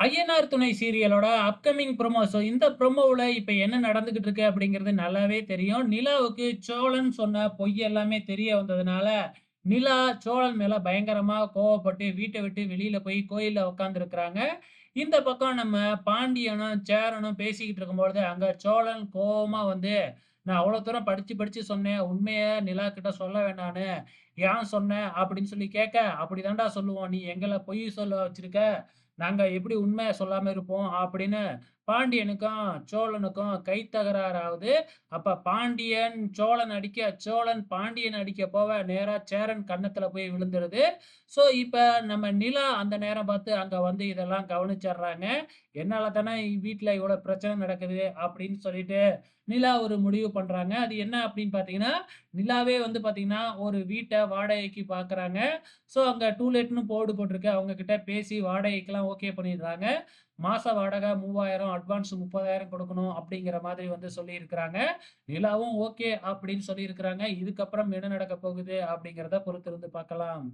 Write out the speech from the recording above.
INR துணை சீரியலோட upcoming promo so இந்த ப்ரொமோவில் இப்போ என்ன நடந்துக்கிட்டு இருக்கு அப்படிங்கிறது நல்லாவே தெரியும். நிலாவுக்கு சோழன் சொன்ன பொய் எல்லாமே தெரிய வந்ததுனால, நிலா சோழன் மேலே பயங்கரமாக கோவப்பட்டு வீட்டை விட்டு வெளியில் போய் கோயிலில் உட்காந்துருக்குறாங்க இந்த பக்கம் நம்ம பாண்டியனும், சேரனும் பேசிக்கிட்டு இருக்கும்பொழுது, அங்கே சோழன் கோபமாக வந்து, "நான் அவ்வளோ தூரம் படித்து படித்து சொன்னேன். உண்மையை நிலா கிட்ட சொல்ல வேணான்னு. ஏன் சொன்ன?" அப்படின்னு சொல்லி கேட்க, "அப்படிதான்டா சொல்லுவோம். நீ எங்களை பொய் சொல்ல வச்சிருக்க. நாங்க எப்படி உண்மையை சொல்லாம இருப்போம்?" அப்படின்னு பாண்டியனுக்கும், சோழனுக்கும் கை தகராறு ஆகுது. அப்ப பாண்டியன் சோழன் அடிக்க, சோழன் பாண்டியன் அடிக்க போக, நேரா சேரன் கன்னத்துல போய் விழுந்துருது. ஸோ இப்ப நம்ம நிலா அந்த நேரம் பார்த்து அங்க வந்து இதெல்லாம் கவனிச்சிடுறாங்க "என்னால தானே வீட்ல இவ்வளோ பிரச்சனை நடக்குது." அப்படின்னு சொல்லிட்டு நிலா ஒரு முடிவு பண்றாங்க. அது என்ன அப்படின்னு பார்த்தீங்கன்னா, நிலாவே வந்து பாத்தீங்கன்னா ஒரு வீட்டை வாடகைக்கு பார்க்குறாங்க. ஸோ அங்கே டூலெட்னு போர்டு போட்டிருக்கு. அவங்கக்கிட்ட பேசி வாடகைக்கெலாம் ஓகே பண்ணிடுறாங்க. மாத வாடகை 3000 அட்வான்ஸ் 30,000 கொடுக்கணும் அப்படிங்கிற மாதிரி வந்து சொல்லியிருக்கிறாங்க. நிலாவும் ஓகே அப்படின்னு சொல்லியிருக்கிறாங்க. இதுக்கப்புறம் என்ன நடக்க போகுது அப்படிங்கிறத பொறுத்திருந்து பார்க்கலாம்.